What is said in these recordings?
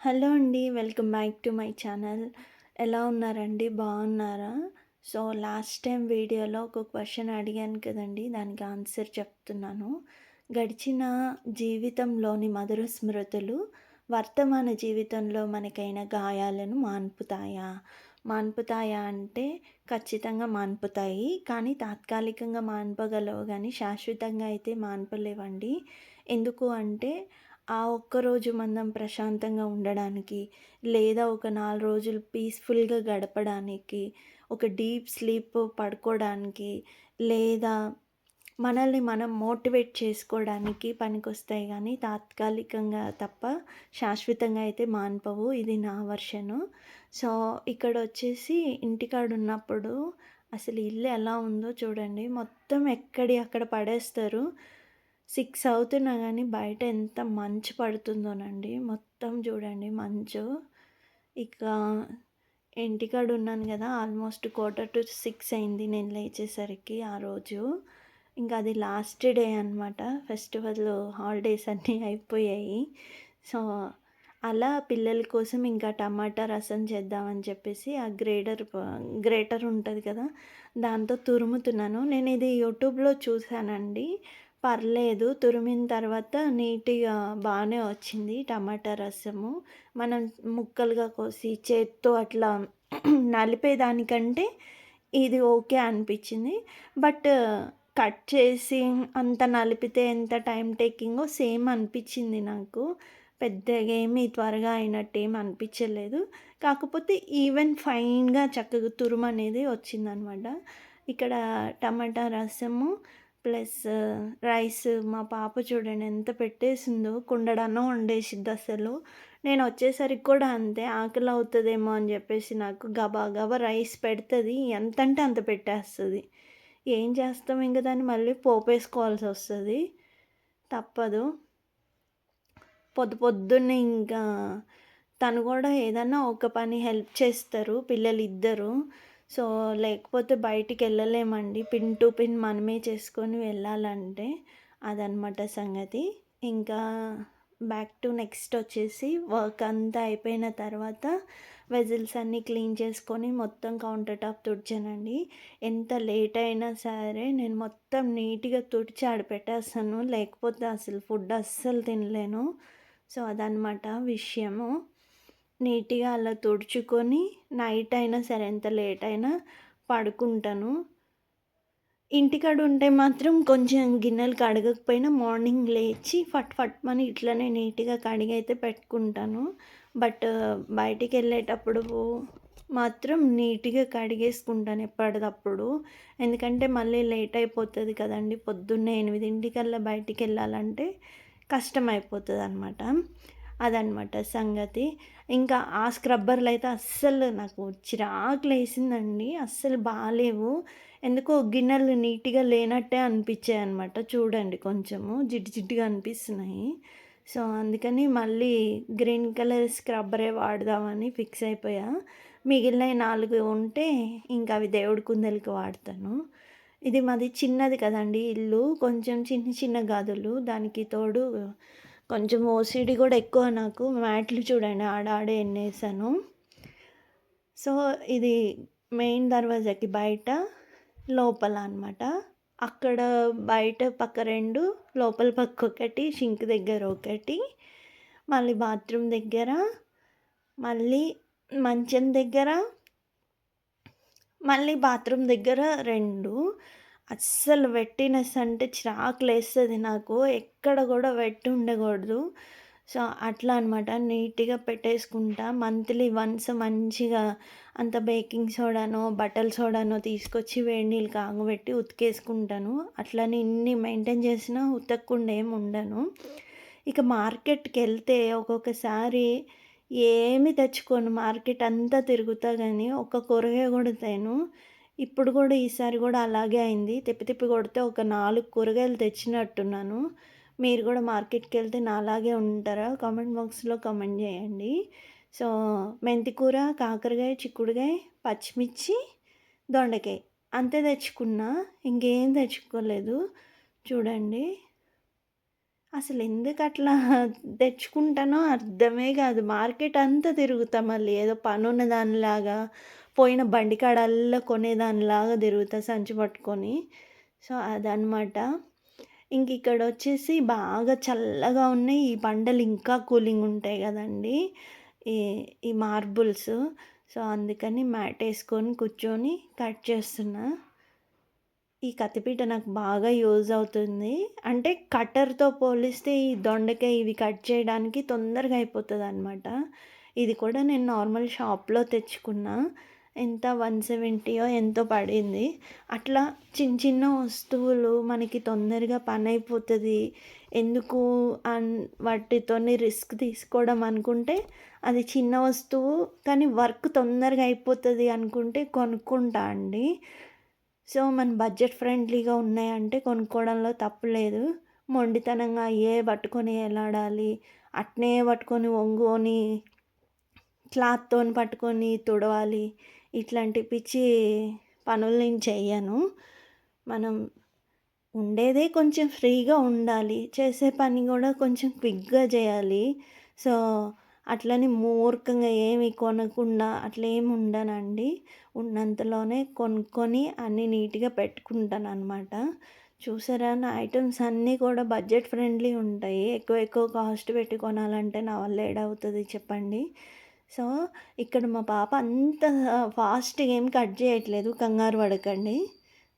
Hello అండి. Welcome back to my channel. ఎలా ఉన్నారండి? బాగున్నారా? సో, లాస్ట్ టైం వీడియోలో ఒక క్వశ్చన్ అడిగాను కదండి దానికి ఆన్సర్ చెప్తున్నాను. గడిచిన జీవితంలోని మధుర స్మృతులు వర్తమాన జీవితంలో మనకైన గాయాలను మాన్పుతాయా? మాన్పుతాయా అంటే ఖచ్చితంగా మాన్పుతాయి. కానీ తాత్కాలికంగా మాన్పగలవు కానీ శాశ్వతంగా అయితే మాన్పలేవండి. ఎందుకు అంటే ఆ ఒక్కరోజు మనం ప్రశాంతంగా ఉండడానికి, లేదా ఒక నాలుగు రోజులు పీస్‌ఫుల్‌గా గడపడానికి, ఒక డీప్ స్లీప్ పడుకోవడానికి, లేదా మనల్ని మనం మోటివేట్ చేసుకోవడానికి పనికొస్తాయి కానీ తాత్కాలికంగా తప్ప శాశ్వతంగా అయితే మాన్పవు. ఇది నా వర్షను. సో, ఇక్కడ వచ్చేసి ఇంటికాడ ఉన్నప్పుడు అసలు ఇల్లు ఎలా ఉందో చూడండి. మొత్తం ఎక్కడి అక్కడ పడేస్తారు. సిక్స్ అవుతున్నా కానీ బయట ఎంత మంచు పడుతుందోనండి. మొత్తం చూడండి మంచు. ఇక ఇంటికాడ ఉన్నాను కదా ఆల్మోస్ట్ క్వార్టర్ టు సిక్స్ అయింది నేను లేచేసరికి ఆ రోజు. ఇంకా అది లాస్ట్ డే అనమాట. ఫెస్టివల్ హాలిడేస్ అన్నీ అయిపోయాయి. సో, అలా పిల్లల కోసం ఇంకా టమాటా రసం చేద్దామని చెప్పేసి ఆ గ్రేటర్ గ్రేటర్ ఉంటుంది కదా! దాంతో తురుముతున్నాను. నేను ఇది యూట్యూబ్‌లో చూశానండి పర్లేదు తురిమిన తర్వాత నీట్‌గా బాగానే వచ్చింది టమాటా రసము. మనం ముక్కలుగా కోసి చేత్తో అట్లా నలిపేదానికంటే ఇది ఓకే అనిపించింది. బట్ కట్ చేసి అంత నలిపితే ఎంత టైం టేకింగో సేమ్ అనిపించింది నాకు. పెద్దగా ఏమి త్వరగా అయినట్టు ఏమి అనిపించలేదు. కాకపోతే ఈవెన్ ఫైన్‌గా చక్కగా తురుమనేది వచ్చిందనమాట. ఇక్కడ టమాటా రసము ప్లస్ రైస్ మా పాప చూడండి ఎంత పెట్టేసిందో కుండడన్నో వండేసిద్ది అసలు. నేను వచ్చేసరికి కూడా అంతే ఆకలి అవుతుందేమో అని చెప్పేసి నాకు గబా గబా రైస్ పెడతుంది. ఎంత అంటే అంత పెట్టేస్తుంది. ఏం చేస్తాం ఇంక దాన్ని? మళ్ళీ పోపేసుకోవాల్సి వస్తుంది. తప్పదు. పొద్దు పొద్దున్నే ఇంకా తను కూడా ఏదన్నా ఒక పని హెల్ప్ చేస్తారు పిల్లలు ఇద్దరు సో, లేకపోతే బయటికి వెళ్ళలేమండి పిన్ టు పిన్ మనమే చేసుకొని వెళ్ళాలంటే. అదనమాట సంగతి. ఇంకా బ్యాక్ టు నెక్స్ట్ వచ్చేసి వర్క్ అంతా అయిపోయిన తర్వాత వెజిల్స్ అన్నీ క్లీన్ చేసుకొని మొత్తం కౌంటర్ టాప్ తుడిచానండి. ఎంత లేట్ అయినా సరే నేను మొత్తం నీట్‌గా తుడిచి ఆడ పెట్టేస్తాను. లేకపోతే అసలు ఫుడ్ అస్సలు తినలేను. సో, అదనమాట విషయము. నీట్‌గా అలా తుడుచుకొని నైట్ అయినా సరే ఎంత లేట్ అయినా పడుకుంటాను. ఇంటికాడ ఉంటే మాత్రం కొంచెం గిన్నెలు కడగకపోయినా మార్నింగ్ లేచి ఫట్ ఫట్ ఫట్‌మని ఇట్లనే నీట్‌గా కడిగైతే పెట్టుకుంటాను. బట్ బయటికి వెళ్ళేటప్పుడు మాత్రం నీట్‌గా కడిగేసుకుంటాను ఎప్పటికప్పుడు ఎందుకంటే మళ్ళీ లేట్ అయిపోతుంది కదండీ! పొద్దున్నే 8:00కల్లా బయటికెళ్ళాలంటే అనమాట అదనమాట సంగతి. ఇంకా ఆ స్క్రబ్బర్లు అయితే అస్సలు నాకు చిరాకులేసిందండి. అస్సలు బాగాలేవు ఎందుకో గిన్నెలు నీట్‌గా లేనట్టే అనిపించాయన్నమాట. చూడండి కొంచెము జిడ్డు జిడ్డుగా అనిపిస్తున్నాయి. సో, అందుకని మళ్ళీ గ్రీన్ కలర్ స్క్రబ్బరే వాడదామని ఫిక్స్ అయిపోయా. మిగిలిన నాలుగు ఉంటే ఇంకా అవి దేవుడి కుందలకి వాడతాను. ఇది మాది చిన్నది కదండీ ఇల్లు. కొంచెం చిన్న చిన్న గదులు. దానికి తోడు కొంచెం ఓసిడి కూడా ఎక్కువ నాకు. మ్యాట్లు చూడండి ఆడాడే ఎన్నేసాను సో, ఇది మెయిన్ దర్వాజాకి బయట, లోపల అనమాట. అక్కడ బయట పక్క రెండు లోపల పక్క ఒకటి, సింక్ దగ్గర ఒకటి, మళ్ళీ బాత్రూమ్ దగ్గర, మళ్ళీ మంచం దగ్గర, మళ్ళీ బాత్రూమ్ దగ్గర రెండు అస్సలు వెట్టినెస్ అంటే చిరాకులేస్తది నాకు. ఎక్కడ కూడా వెట్టి ఉండకూడదు. సో, అట్లా అనమాట. నీట్‌గా పెట్టేసుకుంటా. మంత్లీ వన్స్ మంచిగా అంత బేకింగ్ సోడానో, బట్టల సోడానో తీసుకొచ్చి వేడి నీళ్ళు కాగబెట్టి ఉతికేసుకుంటాను. అట్లానే ఇన్ని మెయింటైన్ చేసినా ఉతకకుండా ఏమి ఉండను. ఇక మార్కెట్కి వెళ్తే ఒక్కొక్కసారి ఏమి తెచ్చుకోను. మార్కెట్ అంతా తిరుగుతా కానీ ఒక్క కూరగాయ కూడా తేను. ఇప్పుడు కూడా ఈసారి కూడా అలాగే అయింది. తిప్పి తిప్పి కొడితే ఒక నాలుగు కూరగాయలు తెచ్చినట్టున్నాను. మీరు కూడా మార్కెట్కి వెళ్తే నాలాగే ఉంటారా? కామెంట్ బాక్స్‌లో కామెంట్ చేయండి. సో, మెంతికూర, కాకరకాయ, చిక్కుడుకాయ, పచ్చిమిర్చి, దొండకాయ అంతే తెచ్చుకున్నా. ఇంకేం తెచ్చుకోలేదు. చూడండి. అసలు ఎందుకు అట్లా తెచ్చుకుంటానో అర్థమే కాదు. మార్కెట్ అంతా తిరుగుతాం మళ్ళీ ఏదో పనున్న దానిలాగా, పోయిన బండికాడల్లా కొనేదానిలాగా తిరుగుతా సంచి పట్టుకొని. సో, అదనమాట. ఇంకిక్కడొచ్చేసి బాగా చల్లగా ఉన్నాయి. ఈ బండలు ఇంకా కూలింగ్ ఉంటాయి కదండి ఈ ఈ మార్బుల్స్. సో, అందుకని మ్యాట్ వేసుకొని కూర్చొని కట్ చేస్తున్నా. ఈ కత్తిపీట నాకు బాగా యూజ్ అవుతుంది. అంటే కట్టర్‌తో పోలిస్తే ఈ దొండకాయ ఇవి కట్ చేయడానికి తొందరగా అయిపోతుంది అనమాట ఇది కూడా నేను నార్మల్ షాప్‌లో తెచ్చుకున్నా. ఎంత 170యో ఎంతో పడింది. అట్లా చిన్న చిన్న వస్తువులు మనకి తొందరగా పని అయిపోతుంది ఎందుకు అన్ వాటితోని రిస్క్ తీసుకోవడం అనుకుంటే, అది చిన్న వస్తువు కానీ వర్క్ తొందరగా అయిపోతుంది అనుకుంటే కొనుక్కుంటా అండి. సో, మన బడ్జెట్ ఫ్రెండ్లీగా ఉన్నాయంటే కొనుక్కోవడంలో తప్పు లేదు. మొండితనంగా ఏ పట్టుకొని ఎలాడాలి, అట్నే పట్టుకొని ఒంగోని క్లాత్‌తోని పట్టుకొని తుడవాలి. ఇట్లాంటి పిచ్చి పనులు నేను చెయ్యను. మనం ఉండేదే కొంచెం ఫ్రీగా ఉండాలి. చేసే పని కూడా కొంచెం క్విక్‌గా చేయాలి. సో, అట్లని మూర్ఖంగా ఏమి కొనకుండా అట్లా ఏమి ఉండనండి. ఉన్నంతలోనే కొనుక్కొని అన్నీ నీట్‌గా పెట్టుకుంటాను అనమాట చూసారా నా ఐటమ్స్ అన్నీ కూడా బడ్జెట్ ఫ్రెండ్లీ ఉంటాయి. ఎక్కువ ఎక్కువ కాస్ట్ పెట్టి కొనాలంటే నా వల్ల ఏడవుతుంది చెప్పండి. సో, ఇక్కడ మా పాప అంత ఫాస్ట్‌గా ఏం కట్ చేయట్లేదు. కంగారు పడకండి.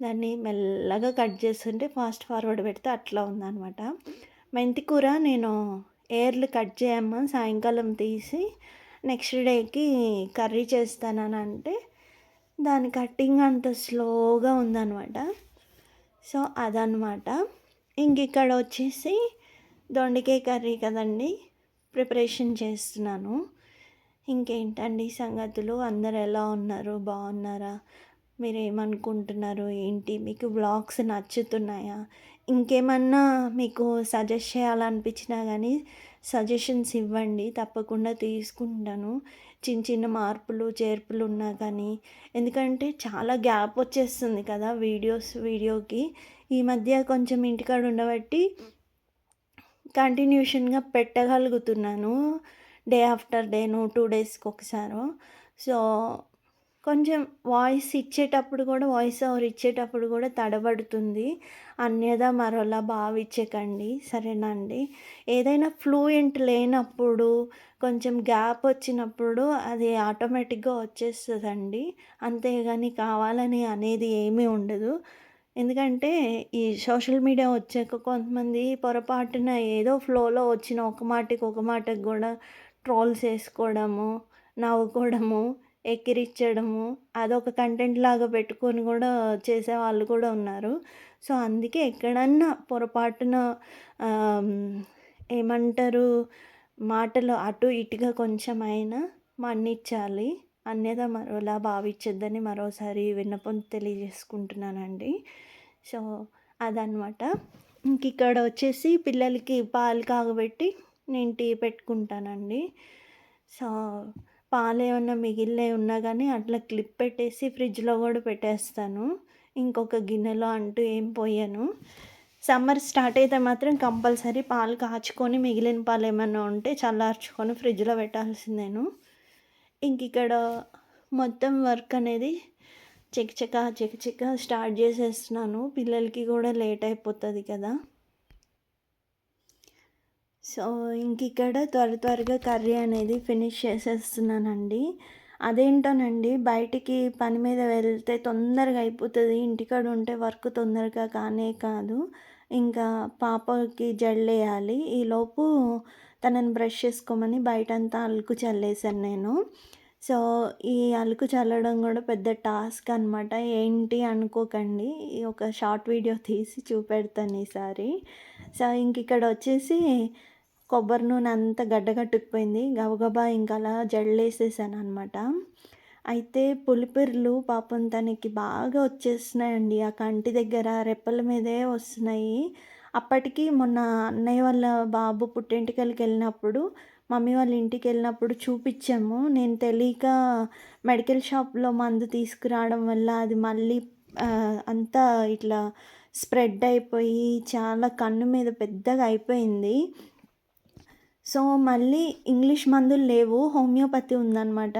దాన్ని మెల్లగా కట్ చేస్తుంటే ఫాస్ట్ ఫార్వర్డ్ పెడితే అట్లా ఉందనమాట. మెంతి కూర నేను ఏర్లు కట్ చేయమ్మా సాయంకాలం తీసి నెక్స్ట్ డేకి కర్రీ చేస్తానని అంటే, దాని కటింగ్ అంత స్లోగా ఉందనమాట. సో, అదనమాట. ఇంకిక్కడ వచ్చేసి దొండకాయ కర్రీ కదండీ! ప్రిపరేషన్ చేస్తున్నాను. ఇంకేంటండి సంగతులు? అందరు ఎలా ఉన్నారు? బాగున్నారా? మీరు ఏమనుకుంటున్నారు ఏంటి? మీకు వ్లాగ్స్ నచ్చుతున్నాయా? ఇంకేమన్నా మీకు సజెస్ట్ చేయాలనిపించినా కానీ సజెషన్స్ ఇవ్వండి. తప్పకుండా తీసుకుంటాను. చిన్న చిన్న మార్పులు, చేర్పులు ఉన్నా కానీ ఎందుకంటే చాలా గ్యాప్ వచ్చేస్తుంది కదా! వీడియోస్ వీడియోకి. ఈ మధ్య కొంచెం ఇంటికాడ ఉండబట్టి కంటిన్యూషన్‌గా పెట్టగలుగుతున్నాను. డే ఆఫ్టర్ డేను టూ డేస్‌కి ఒకసారి సో, కొంచెం వాయిస్ ఇచ్చేటప్పుడు కూడా వాయిస్ ఓవర్ ఇచ్చేటప్పుడు కూడా తడబడుతుంది. అన్యదా మరోలా భావించకండి. సరేనా అండి? ఏదైనా ఫ్లూయెంట్ లేనప్పుడు, కొంచెం గ్యాప్ వచ్చినప్పుడు అది ఆటోమేటిక్‌గా వచ్చేస్తుందండి అంతేగాని కావాలని అనేది ఏమీ ఉండదు. ఎందుకంటే ఈ సోషల్ మీడియా వచ్చాక కొంతమంది పొరపాటున ఏదో ఫ్లోలో వచ్చిన ఒక మాటకి, ఒక మాటకి కూడా ట్రోల్స్ వేసుకోవడము నవ్వుకోవడము, ఎక్కిరించడము అదొక కంటెంట్ లాగా పెట్టుకొని గూడా చేసేవాళ్ళు కూడా ఉన్నారు. సో, అందుకే ఎక్కడన్నా పొరపాటున ఏమంటారు మాటలు అటు ఇటుగా కొంచెం అయినా మన్నించాలి. అన్యదా మరోలా భావించొద్దని మరోసారి విన్నపం తెలియజేసుకుంటున్నానండి. సో, అదనమాట. ఇంకిక్కడ వచ్చేసి పిల్లలకి పాలు కాగబెట్టి నేను టీ పెట్టుకుంటానండి. సో, పాలేమన్నా మిగిలినయి ఉన్నా కానీ అట్లా క్లిప్ పెట్టేసి ఫ్రిడ్జ్‌లో కూడా పెట్టేస్తాను. ఇంకొక గిన్నెలో అంటూ ఏం పోయాను సమ్మర్ స్టార్ట్ అయితే మాత్రం కంపల్సరీ పాలు కాచుకొని మిగిలిన పాలు ఏమన్నా ఉంటే చల్లార్చుకొని ఫ్రిడ్జ్‌లో పెట్టాల్సిందేను. ఇంకిక్కడ మొత్తం వర్క్ అనేది చకచకా చకచకా స్టార్ట్ చేసేస్తున్నాను. పిల్లలకి కూడా లేట్ అయిపోతుంది కదా! సో, ఇంకిక్కడ త్వర త్వరగా కర్రీ అనేది ఫినిష్ చేసేస్తున్నానండి. అదేంటోనండి బయటికి పని మీద వెళ్తే తొందరగా అయిపోతుంది ఇంటికాడ ఉంటే వర్క్ తొందరగా కానే కాదు. ఇంకా పాపకి జల్లేయాలి ఈలోపు తనని బ్రష్ చేసుకోమని బయటంతా అలుకు చల్లేశాను నేను. సో, ఈ అలుకు చల్లడం కూడా పెద్ద టాస్క్ అనమాట. ఏంటి అనుకోకండి. ఒక షార్ట్ వీడియో తీసి చూపెడతాను ఈసారి. సో, ఇంకిక్కడ వచ్చేసి కొబ్బరి నూనె అంతా గడ్డగట్టుకుపోయింది గబగబా ఇంకా అలా జడలేసేసాననమాట. అయితే పులిపిర్లు పాపం తనకి బాగా వచ్చేస్తున్నాయండి. ఆ కంటి దగ్గర రెప్పల మీదే వస్తున్నాయి. అప్పటికి మొన్న అన్నయ్య వాళ్ళ బాబు పుట్టెంటుకలకెళ్ళినప్పుడు మమ్మీ వాళ్ళ ఇంటికి వెళ్ళినప్పుడు చూపించాము నేను తెలియక మెడికల్ షాప్‌లో మందు తీసుకురావడం వల్ల అది మళ్ళీ అంతా ఇట్లా స్ప్రెడ్ అయిపోయి చాలా కన్ను మీద పెద్దగా అయిపోయింది సో మళ్ళీ ఇంగ్లీష్ మందులు లేవు హోమియోపతి ఉందన్నమాట.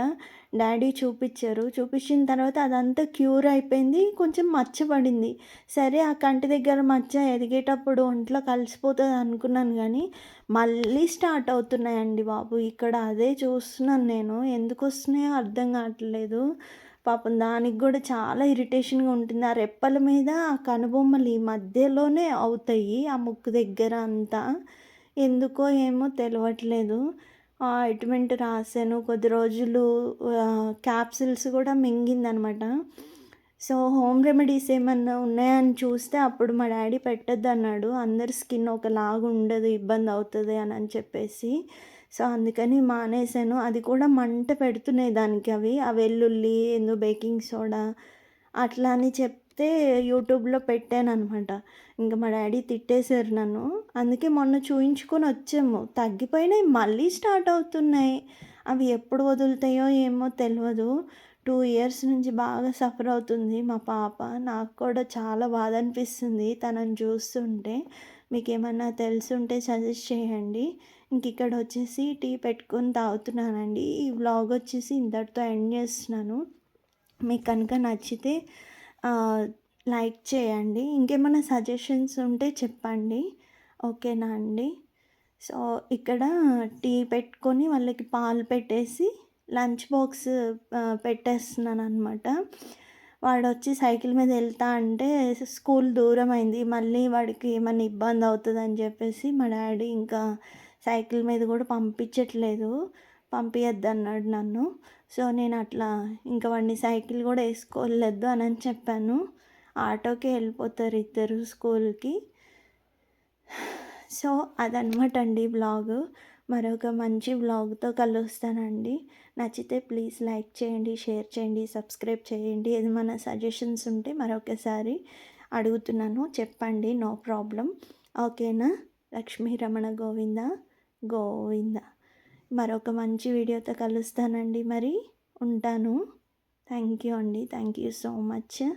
డాడీ చూపించారు. చూపించిన తర్వాత అదంతా క్యూర్ అయిపోయింది కొంచెం మచ్చ పడింది. సరే ఆ కంటి దగ్గర మచ్చ ఎదిగేటప్పుడు ఒంట్లో కలిసిపోతుంది అనుకున్నాను కానీ మళ్ళీ స్టార్ట్ అవుతున్నాయండి బాబు. ఇక్కడ అదే చూస్తున్నాను నేను. ఎందుకు వస్తున్నాయో అర్థం కావట్లేదు. పాపం దానికి కూడా చాలా ఇరిటేషన్గా ఉంటుంది. ఆ రెప్పల మీద ఆ కనుబొమ్మలు ఈ మధ్యలోనే అవుతాయి ఆ ముక్కు దగ్గర అంతా. ఎందుకో ఏమో తెలవట్లేదు. ఆయింట్మెంట్ రాసాను కొద్ది రోజులు క్యాప్సిల్స్ కూడా మింగిందనమాట. సో హోమ్ రెమెడీస్ ఏమన్నా ఉన్నాయని చూస్తే అప్పుడు మా డాడీ పెట్టద్దు అన్నాడు అందరి స్కిన్ ఒకలాగా ఉండదు ఇబ్బంది అవుతుంది అని అని చెప్పేసి. సో అందుకని మానేశాను. అది కూడా మంట పెడుతున్నాయి దానికి అవి. ఆ వెల్లుల్లి ఎందు బేకింగ్ సోడా అట్లా అని చెప్తే యూట్యూబ్లో పెట్టాను అనమాట ఇంకా మా డాడీ తిట్టేశారు నన్ను. అందుకే మొన్న చూయించుకొని వచ్చాము. తగ్గిపోయినాయి మళ్ళీ స్టార్ట్ అవుతున్నాయి. అవి ఎప్పుడు వదులుతాయో ఏమో తెలియదు టూ ఇయర్స్ నుంచి బాగా సఫర్ అవుతుంది మా పాప. నాకు కూడా చాలా బాధ అనిపిస్తుంది తనని చూస్తుంటే. మీకు ఏమన్నా తెలుసుంటే సజెస్ట్ చేయండి. ఇంక ఇక్కడ వచ్చేసి టీ పెట్టుకొని తాగుతున్నానండి. ఈ వ్లాగ్ వచ్చేసి ఇంతటితో ఎండ్ చేస్తున్నాను. మీకు కనుక నచ్చితే లైక్ చేయండి. ఇంకేమైనా సజెషన్స్ ఉంటే చెప్పండి. ఓకేనా అండి? సో ఇక్కడ టీ పెట్టుకొని వాళ్ళకి పాలు పెట్టేసి లంచ్ బాక్స్ పెట్టేస్తున్నాను అనమాట వాడు వచ్చి సైకిల్ మీద వెళ్తా అంటే స్కూల్ దూరం అయింది. మళ్ళీ వాడికి ఏమైనా ఇబ్బంది అవుతుంది అని చెప్పేసి మా డాడీ ఇంకా సైకిల్ మీద కూడా పంపించట్లేదు. పంపించద్దు అన్నాడు నన్ను. సో నేను అట్లా ఇంకా వాడిని సైకిల్ కూడా వేసుకోలేదు అని అని చెప్పాను. ఆటోకి వెళ్ళిపోతారు ఇద్దరు స్కూల్కి. సో అదనమాట అండి బ్లాగ్. మరొక మంచి బ్లాగ్తో కలుస్తానండి. నచ్చితే ప్లీజ్ లైక్ చేయండి షేర్ చేయండి సబ్స్క్రైబ్ చేయండి. ఏదైనా సజెషన్స్ ఉంటే మరొకసారి అడుగుతున్నాను. చెప్పండి నో ప్రాబ్లం. ఓకేనా? లక్ష్మీ రమణ గోవింద. గోవింద. మరొక మంచి వీడియోతో కలుస్తానండి మరి. ఉంటాను. థ్యాంక్ యూ అండి. Thank you so much